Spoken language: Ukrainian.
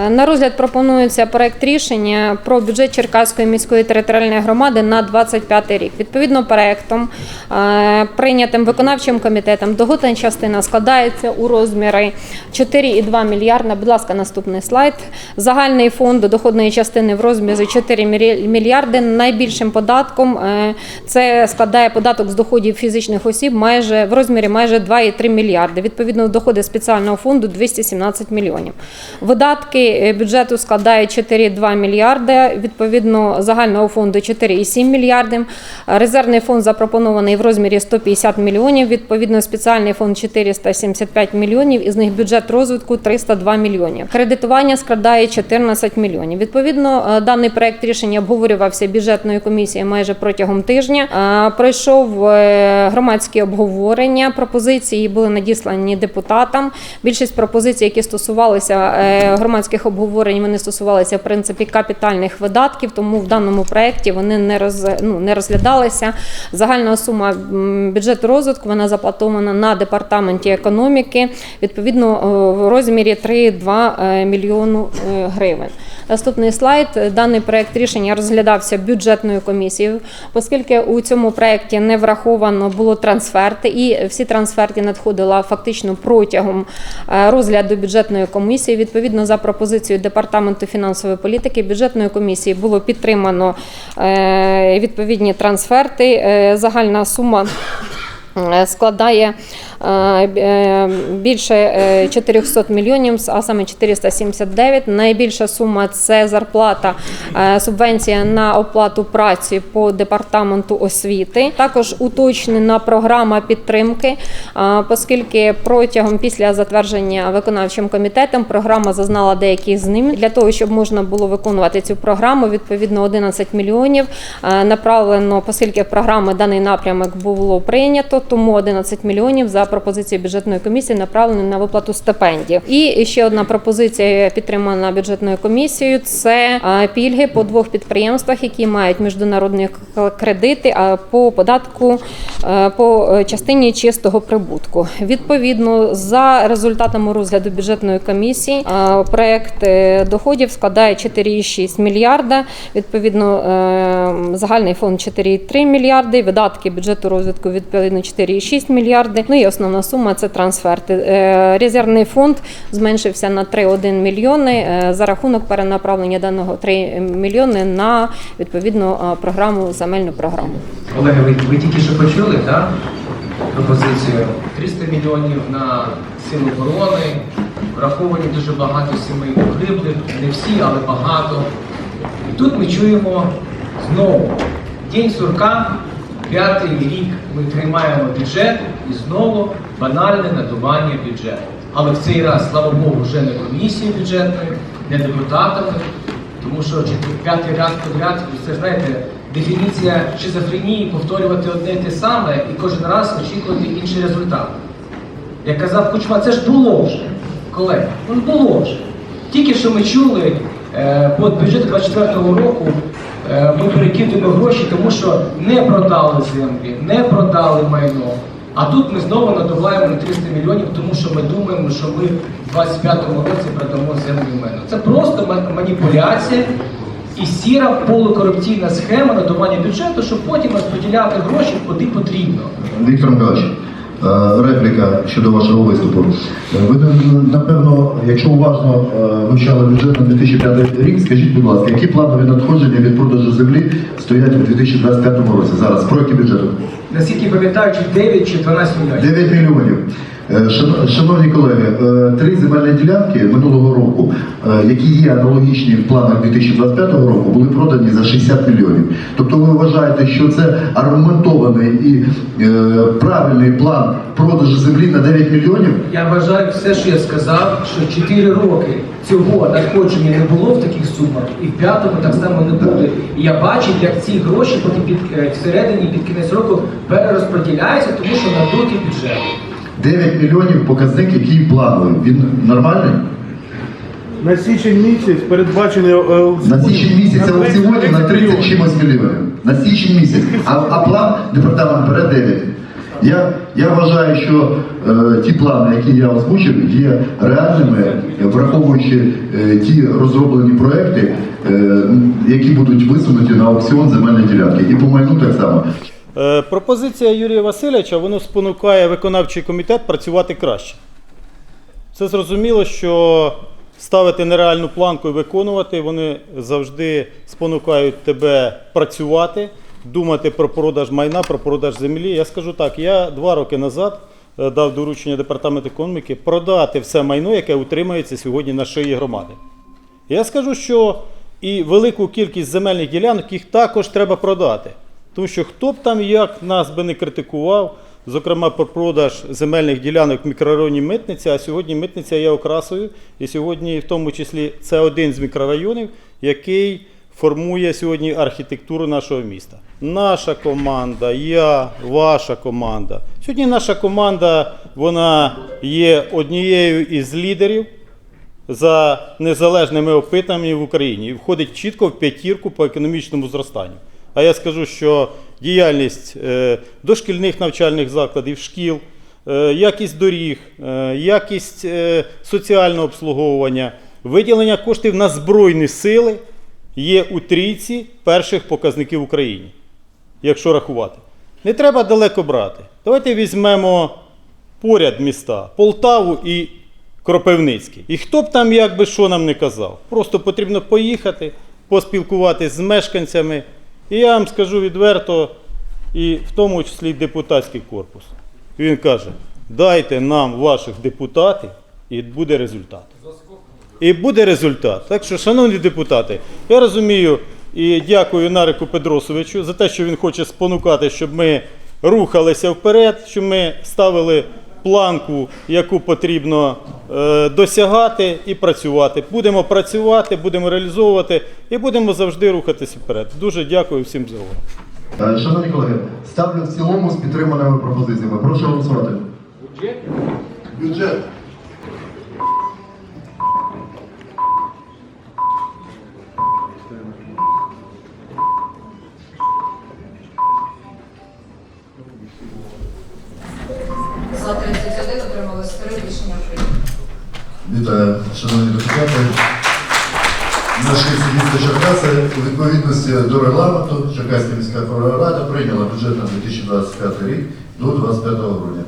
Е, На розгляд пропонується проект рішення про бюджет Черкаської міської територіальної громади на 25 рік. Відповідно, проектом е, прийнятим виконавчим комітетом доходна частина складається у розміри 4,2 мільярда. Будь ласка, наступний слайд. Загальний фонд доходної частини в розмірі 4 мільярди. Найбільшим податком е, це складає податок з доходів фізичних осіб майже в розмірі майже 2,3 мільярди. Відповідно, доходи спеціального фонду 217 мільйонів. Видатки е, бюджету складають 4,2 мільярди. Відповідно, загального фонду 4,7 мільярдів. Резервний фонд запропонований в розмірі 150 мільйонів. Відповідно, спеціальний фонд 475 мільйонів. Із них бюджет розвитку 302 мільйонів. Кредитування складає 14 мільйонів. Відповідно, е, даний проект рішення обговорювався бюджетною комісією майже протягом тижня. Е, Пройшов громадські обговорення. Пропозиції були надіслані депутатам. Більшість пропозицій, які стосувалися е, громадських обговорень, вони стосувалися в принципі капітальних видатків. Тому в даному проекті вони не роз, ну, не розглядалися. Загальна сума бюджету розвитку вона заплатована на департаменті економіки. Відповідно, в розмірі 3,2 е, мільйону е, гривень. Наступний слайд. Даний проект рішення розглядався бюджетною комісією, оскільки у цьому проекті не враховано було трансферти, і всі трансферти надходили фактично протягом е, розгляду бюджетної комісії. Відповідно за пропозицією департаменту фінансової політики бюджетної комісії було підтримано е, відповідні трансферти. Е, Загальна сума. Е, Складає е, е, більше е, 400 мільйонів, а саме 479. Найбільша сума це зарплата, субвенція на оплату праці по департаменту освіти. Також уточнена програма підтримки, оскільки протягом після затвердження виконавчим комітетом програма зазнала деяких змін. Для того, щоб можна було виконувати цю програму, відповідно 11 мільйонів направлено, оскільки програми даний напрямок було прийнято, тому 11 мільйонів за пропозицією бюджетної комісії направлено на виплату стипендій. І ще одна пропозиція підтримана бюджетною комісією. Це пільги по двох підприємствах, які мають міжнародні кредити, по податку по е, частині чистого прибутку. Відповідно, за результатами розгляду бюджетної комісії, е, проект е, доходів складає 4,6 мільярда. Відповідно, е, загальний фонд 4,3 мільярди, видатки бюджету розвитку відповідно 4,6 мільярди. Ну і основна сума це трансферти. Е, Резервний фонд зменшився на 3,1 мільйони е, за рахунок перенаправлення даного 3 мільйони на відповідну е, програму земельну програму. Олега, ви, ви тільки що почули, так? Пропозицію 300 мільйонів на сили оборони, враховані дуже багато сімей погиблих, не всі, але багато. І тут ми чуємо знову День сурка, п'ятий рік ми приймаємо бюджет і знову банальне надування бюджету. Але в цей раз, слава Богу, вже не комісією бюджетною, не депутатами, тому що п'ятий раз подряд, це знаєте, дефініція шизофренії повторювати одне і те саме і кожен раз очікувати інший результат. Як казав Кучма, це ж було вже, колеги, ну було вже. Тільки що ми чули е, по бюджету 24-го року, е, ми перекидуємо гроші, тому що не продали землі, не продали майно. А тут ми знову надуваємо на 300 мільйонів, тому що ми думаємо, що ми в 25-му році продамо землю майно. Це просто маніпуляція і сіра полукорупційна схема надування бюджету, щоб потім розподіляти гроші куди потрібно. Віктор Миколаївич, репліка щодо вашого виступу. Е, Ви напевно, якщо уважно е, вивчали бюджет на 2005 рік, скажіть, будь ласка, які планові надходження від продажу землі стоять у 2025 році зараз проєкті бюджету? Наскільки пам'ятаю, чи 9 чи 12 мільйонів. 9 мільйонів. Е, Шановні колеги, е, три земельні ділянки минулого року, е, які є аналогічні в планах 2025 року, були продані за 60 мільйонів. Тобто ви вважаєте, що це аргументований і правильний план продажу землі на 9 мільйонів? Я вважаю все, що я сказав, що 4 роки цього надходження не було в таких сумах, і в п'ятому так само не буде. І я бачу, як ці гроші потім під всередині під кінець року перерозподіляються, тому що надуті бюджет. 9 мільйонів показник, який плановий. Він нормальний? На січень місяць передбачений е, На січень місяць аукціонів на 30 чимось мільйонів. На січень місяць. А, а план департамент бере 9. Я, я вважаю, що е, ті плани, які я озвучив, є реальними, е, враховуючи е, ті розроблені проекти, е, які будуть висунуті на аукціон земельної ділянки. І по майну так само. Е, Пропозиція Юрія Васильовича воно спонукає виконавчий комітет працювати краще. Це зрозуміло, що ставити нереальну планку і виконувати, вони завжди спонукають тебе працювати, думати про продаж майна, про продаж землі. Я скажу так: я два роки назад е, дав доручення департаменту економіки продати все майно, яке утримується сьогодні на шиї громади. Я скажу, що і велику кількість земельних ділянок їх також треба продати. Тому що хто б там як нас би не критикував, зокрема про продаж земельних ділянок в мікрорайоні Митниця, а сьогодні Митниця є окрасою, і сьогодні, в тому числі, це один з мікрорайонів, який формує сьогодні архітектуру нашого міста. Наша команда, я, ваша команда. Сьогодні наша команда вона є однією із лідерів за незалежними опитами в Україні і входить чітко в п'ятірку по економічному зростанню. А я скажу, що діяльність е, дошкільних навчальних закладів, шкіл, е, якість доріг, е, якість соціального обслуговування, виділення коштів на Збройні сили є у трійці перших показників в Україні якщо рахувати. Не треба далеко брати. Давайте візьмемо поряд міста Полтаву і Кропивницький. І хто б там як що нам не казав. Просто потрібно поїхати, поспілкуватися з мешканцями. І я вам скажу відверто, і в тому числі депутатський корпус. Він каже: дайте нам ваших депутатів, і буде результат. І буде результат. Так що, шановні депутати, я розумію і дякую Нарику Педросовичу за те, що він хоче спонукати, щоб ми рухалися вперед, щоб ми ставили планку, яку потрібно досягати і працювати. Будемо працювати, будемо реалізовувати і будемо завжди рухатися вперед. Дуже дякую всім за увагу. Е, Шановні колеги, ставлю в цілому з підтриманими пропозиціями. Прошу голосувати. Бюджет. За Вітаю, шановні депутати. Наші місто Черкаси у відповідності до регламенту Черкаська міська рада прийняла бюджет на 2025 рік до 25 грудня.